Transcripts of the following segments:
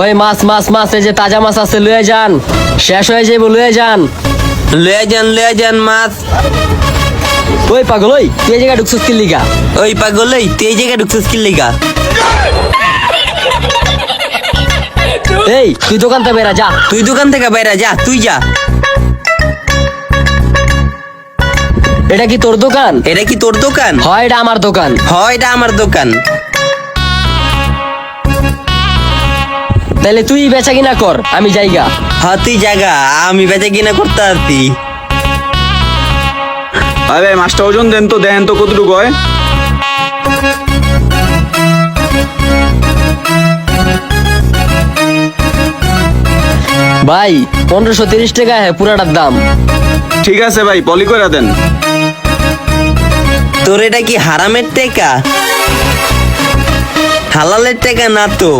ওই মাছ মাছ মাছ এই যে তাজা মাছ আছে লয়ে যান। শেষ হয়ে যাইব লয়ে যান। লয়ে যান লয়ে যান মাছ। ওই পাগল ওই তুই এই জায়গায় ঢুকছিস কি লিগা? ওই পাগল এই তুই এই জায়গায় ঢুকছিস কি লিগা? এই তুই দোকান থেকে বেরা যা। তুই দোকান থেকে বেরা যা তুই যা। এটা কি তোর দোকান? এটা কি তোর দোকান? হয় এটা আমার দোকান। হয় এটা আমার দোকান। তাহলে তুই বেচা কিনা কর আমি জায়গা হ্যাঁ তুই জায়গা আমি বেচা কিনা করতে আসছি আরে মাছটা ওজন দেন তো দেন তো কতটুকু হয়। ভাই পনেরোশো তিরিশ টাকা হ্যাঁ পুরাটার দাম। ঠিক আছে ভাই পলি করে দেন। তোর এটা কি হারামের টেকা? হালালের টেকা না তো?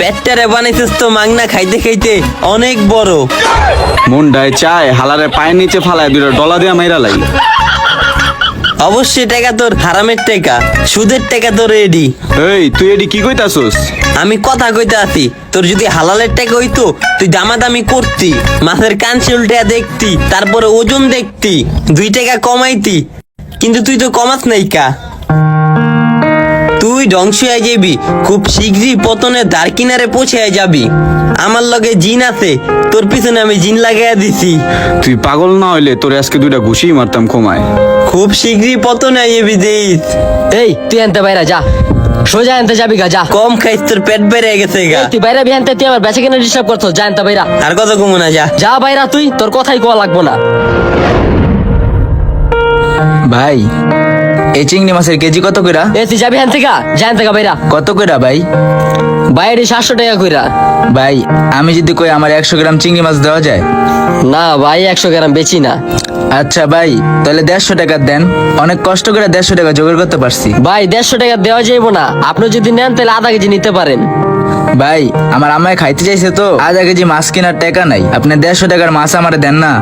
পেটটারে বানাইছিস তো মাংনা খাইতে খাইতে অনেক বড়। মনটায় চায় হালারে পায়ের নিচে ফালায় দুটো ডলা দিয়া মাইরা লাই অবশ্যই টাকা তোর হারামের টাকা সুদের টাকা তোর রেডি এই তুই এডি কি কইতাছস? আমি কথা কইতে আছি তোর যদি হালালের টাকা হইতো তুই দামাদামি করতি মাছের কাঞ্চি উল্টা দেখতি তারপরে ওজন দেখতি দুই টাকা কমাইতি কিন্তু তুই তো কমাস নাই কা। তুই ধ্বংস হয়ে যাবি। খুব শীঘ্রই পতনের দ্বার কিনারে পৌঁছে যাবি। আমার লগে জিন আছে তোর পিছনে আমি জিন লাগাইয়া দিছি। তুই পাগল না হইলে তোরে আজকে দুইটা ঘুষি মারতাম কমায় খুব শীঘ্রই পতনে যাবি দেশ এই তুই আনতে বাইরা যা। সোজা আনতে যাবি গা যা। কম খাইস তোর পেট বেড়ে গেছে গা। তুই বাইরা বিহানতে তুই আমার বেচা কিনা ডিস্টার্ব করছ যা আনতে বাইরা। আর কত কমু না যা। যা বাইরা তুই তোর কথাই কোয়া লাগবো না। ভাই এই চিংড়ি মাছের কেজি কত কইরা? এ তুই যাবি হ্যান থেকে? যা আনতে গা বাইরা। কত কইরা ভাই? বাইরে সাতশো টাকা কইরা। ভাই আমি যদি কই আমার একশো গ্রাম চিংড়ি মাছ দেওয়া যায়? না ভাই একশো গ্রাম বেচি না। আচ্ছা ভাই তাহলে দেড়শো টাকা দেন। অনেক কষ্ট করে দেড়শো টাকা জোগাড় করতে পারছি। ভাই দেড়শো টাকা দেওয়া যাইব না। আপনি যদি নেন তাহলে আধা কেজি নিতে পারেন। ভাই আমার আমায় খাইতে চাইছে তো? আধা কেজি মাছ কেনার টাকা নাই। আপনি দেড়শো টাকার মাছ আমারে দেন না।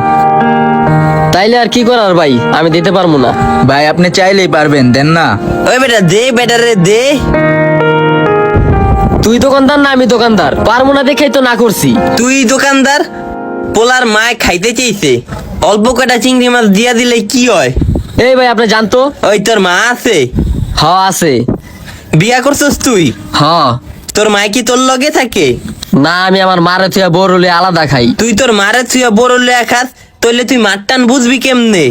তাইলে আর কি করার ভাই? আমি দিতে পারব না। ভাই আপনি চাইলেই পারবেন দেন না। ওই বেটা দে বেটা রে দে। তুই দোকানদার না আমি দোকানদার? পারব না দেখেই তো না করছি। তুই দোকানদার? পোলার মায় খাইতে চাইছে অল্প কটা চিংড়ি মাছ দিয়া দিলে কি হয়? এই ভাই আপনি জানতো? ওই তোর মা আছে? হ আছে। বিয়া করছস তুই? হ। তোর মায় কি তোর লগে থাকে? না আমি আমার মারে তুই বড় হলে আলাদা খাই। তুই তোর মারে তুই বড় খাস? তাহলে তুই মার টান বুঝবি কেমনে?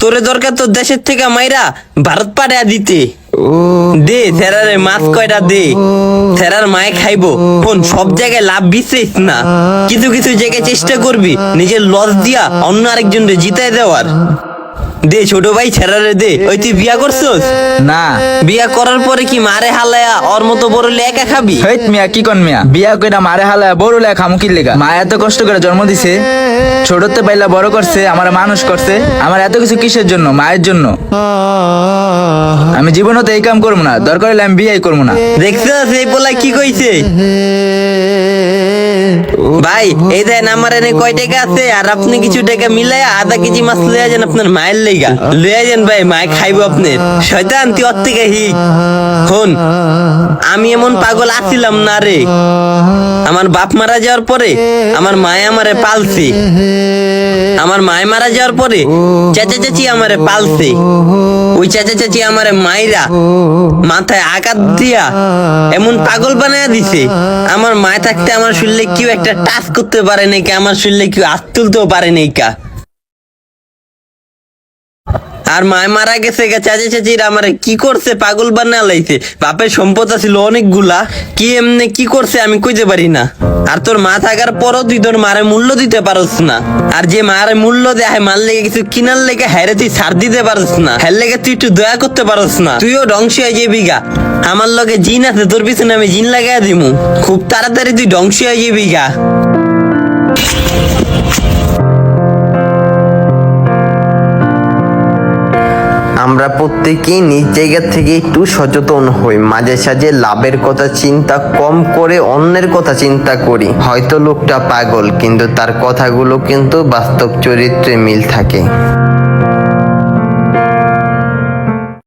তোরে দরকার তোর দেশের থেকে মাইরা ভারত পাড়া দিতে। দে, থেরারে মাছ কয়টা দে। থেরার মায়ে খাইবো। ফোন সব জায়গায় লাভ বিশেষ না। কিছু কিছু জায়গায় চেষ্টা করবি, নিজের লস দিয়া অন্য আরেকজনকে জিতাই দেওয়ার। দে ছোট ভাই ছেড়ারে দে। ওই তুই বিয়া করছস? না। বিয়া করার পরে কি মারে হালায়া? ওর মতো বড় একা খাবি? হেট মিয়া কি কন মিয়া? বিয়া কইরা মারে হালা বড় লেখা খামুকির লেগা? মা এত কষ্ট করে জন্ম দিছে ছোটতে পাইলা বড় করছে আমার মানুষ করছে আমার এত কিছু কিসের জন্য? মায়ের জন্য। আমি জীবনে তো এই কাম করব না দরকার হলে আমি বিয়াই করব না। দেখছস এই পোলা কি কইছে? ভাই এই দেন আমার এনে কয় টাকা আছে আর আপনি কিছু টাকা মিলাই আধা কেজি মাছ লইয়া যান আপনার মায়ের লেগা। যান ভাই মায় খাইবো আপনার শয়তান তুই অর থেকে হিক হন আমি এমন পাগল আছিলাম না রে। আমার বাপ মারা যাওয়ার পরে আমার মায় আমারে পালছে। আমার মায় মারা যাওয়ার পরে চাচা চাচি আমারে পালছে। ওই চাচা চাচি আমারে মাইরা মাথায় আঘাত দিয়া এমন পাগল বানায় দিছে। আমার মায় থাকতে আমার শরীরে কেউ একটা টাচ করতে পারে নাই কা আমার শরীরে কেউ হাত তুলতেও পারে নাই কা। আর মায় মারা গেছে চাচা চাচিরা আমারে কি করছে? পাগল বানা লাইছে। বাপের সম্পদ ছিল অনেকগুলা। কি এমনি কি করছে আমি কইতে পারি না। আর তোর মা থাকার পরও তুই তোর মারে মূল্য দিতে পারস না। আর যে মারে মূল্য দেয় মার লেগে কিছু কিনার লেগে হ্যারে তুই ছাড় দিতে পারস না। হ্যার লেগে তুই একটু দয়া করতে পারস না। তুইও ধ্বংস হয়ে যাবি গা। আমার লগে জিন আছে, তোর পিছনে আমি জিন লাগাই দিমু। খুব তাড়াতাড়ি তুই ধ্বংস হয়ে যাবি গা। আমরা প্রত্যেকেই নিজ জায়গা থেকে একটু সচেতন হই। মাঝে সাঝে লাভের কথা চিন্তা কম করে অন্যের কথা চিন্তা করি। হয়তো লোকটা পাগল, কিন্তু তার কথাগুলো কিন্তু বাস্তব চরিত্রে মিল থাকে।